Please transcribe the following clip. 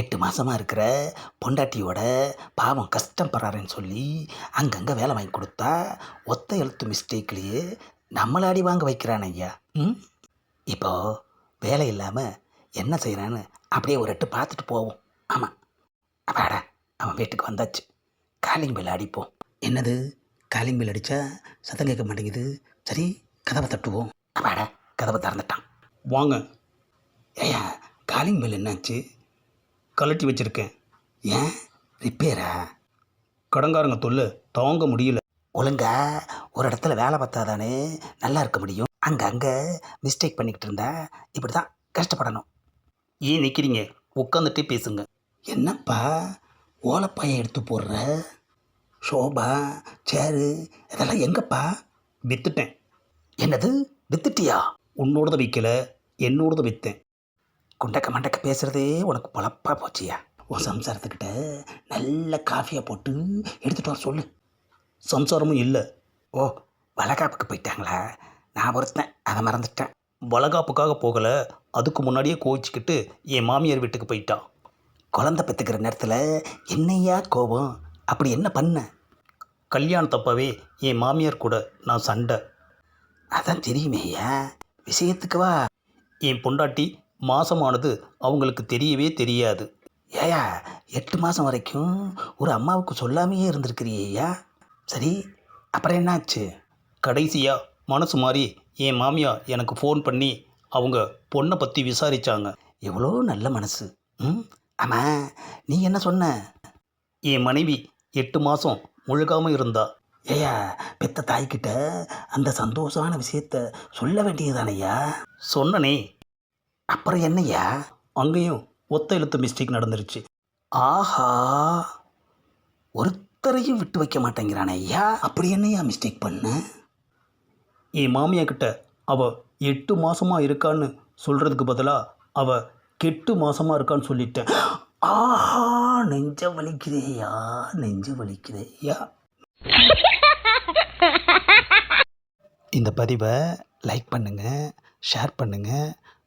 எட்டு மாசமா இருக்கிற பொண்டாட்டியோட பாவம் கஷ்டப்படுறாருன்னு சொல்லி அங்கங்கே வேலை வாங்கி கொடுத்தா ஒத்த எழுத்து மிஸ்டேக்லேயே நம்மளை அடி வாங்க வைக்கிறான் ஐயா. ம்? இப்போ வேலை இல்லாமல் என்ன செய்கிறான்னு அப்படியே ஒரு எட்டு பார்த்துட்டு போவோம். ஆமாம் அப்பாடா அவன் வீட்டுக்கு வந்தாச்சு. காலிங் பெல் அடிப்போம். என்னது? காலிங் பெல் அடித்தா சத்தம் கேட்க மாட்டேங்குது. சரி கதவை தட்டுவோம். அப்பாடா கதவை திறந்துட்டான். வாங்க. ஏயா காலிங் பெல் என்னாச்சு? கலட்டி வச்சிருக்கேன். ஏன்? ரிப்பேரா? கடங்காரங்க தொல்லை தாங்க முடியல. ஒழுங்கா ஒரு இடத்துல வேலை பார்த்தாதானே நல்லா இருக்க முடியும். அங்கங்கே மிஸ்டேக் பண்ணிக்கிட்டு இருந்தா இப்படி தான் கஷ்டப்படணும். ஏன் நிற்கிறீங்க உட்காந்துட்டே பேசுங்க. என்னப்பா ஓலப்பாயை எடுத்து போடுற? ஷோபா சேரு இதெல்லாம் எங்கப்பா? வித்துட்டேன். என்னது? வித்துட்டியா? உன்னோடத விற்கல என்னோடத விற்றேன் குண்டக்க மண்டக்க பேசுகிறதே உனக்கு பொழப்பா போச்சியா? உன் சம்சாரத்துக்கிட்ட நல்ல காஃபியை போட்டு எடுத்துகிட்டு வர சொல்லு. சம்சாரமும் இல்லை. ஓ வளகாப்புக்கு போயிட்டாங்களா? நான் ஒருத்தன் அதை மறந்துட்டேன். வளகாப்புக்காக போகலை. அதுக்கு முன்னாடியே கோவிச்சுக்கிட்டு என் மாமியார் வீட்டுக்கு போயிட்டான். குழந்தை பெற்றுக்கிற நேரத்தில் என்னையா கோபம்? அப்படி என்ன பண்ண? கல்யாணத்தப்பவே என் மாமியார் கூட நான் சண்டை. அதான் தெரியுமேயா விஷயத்துக்கு வா. என் பொண்டாட்டி மாதமானது அவங்களுக்கு தெரியவே தெரியாது. ஏயா எட்டு மாதம் வரைக்கும் ஒரு அம்மாவுக்கு சொல்லாமையே இருந்திருக்கிறியா சரி அப்புறம் என்னாச்சு? கடைசியாக மனசு மாறி என் மாமியா எனக்கு ஃபோன் பண்ணி அவங்க பொண்ணை பற்றி விசாரித்தாங்க எவ்வளோ நல்ல மனசு. ம் ஆமாம் நீ என்ன சொன்ன? என் மனைவி எட்டு மாதம் முழுகாமல் இருந்தா. ஏயா பெத்த தாய்கிட்ட அந்த சந்தோஷமான விஷயத்த சொல்ல வேண்டியதானையா சொன்னனே அப்புறம் என்னய்யா? அங்கேயும் ஒத்த எழுத்து மிஸ்டேக் நடந்துருச்சு. ஆஹா ஒருத்தரையும் விட்டு வைக்க மாட்டேங்கிறானே ஐயா. அப்படி என்னையா மிஸ்டேக் பண்ண? என் மாமியா கிட்ட அவ எட்டு மாசமா இருக்கான்னு சொல்றதுக்கு பதிலாக அவ கெட்டு மாசமா இருக்கான்னு சொல்லிட்டேன். ஆஹா நெஞ்ச வலிக்குதேயா நெஞ்சு வலிக்குதேயா இந்த பதிவை லைக் பண்ணுங்கள் ஷேர் பண்ணுங்கள்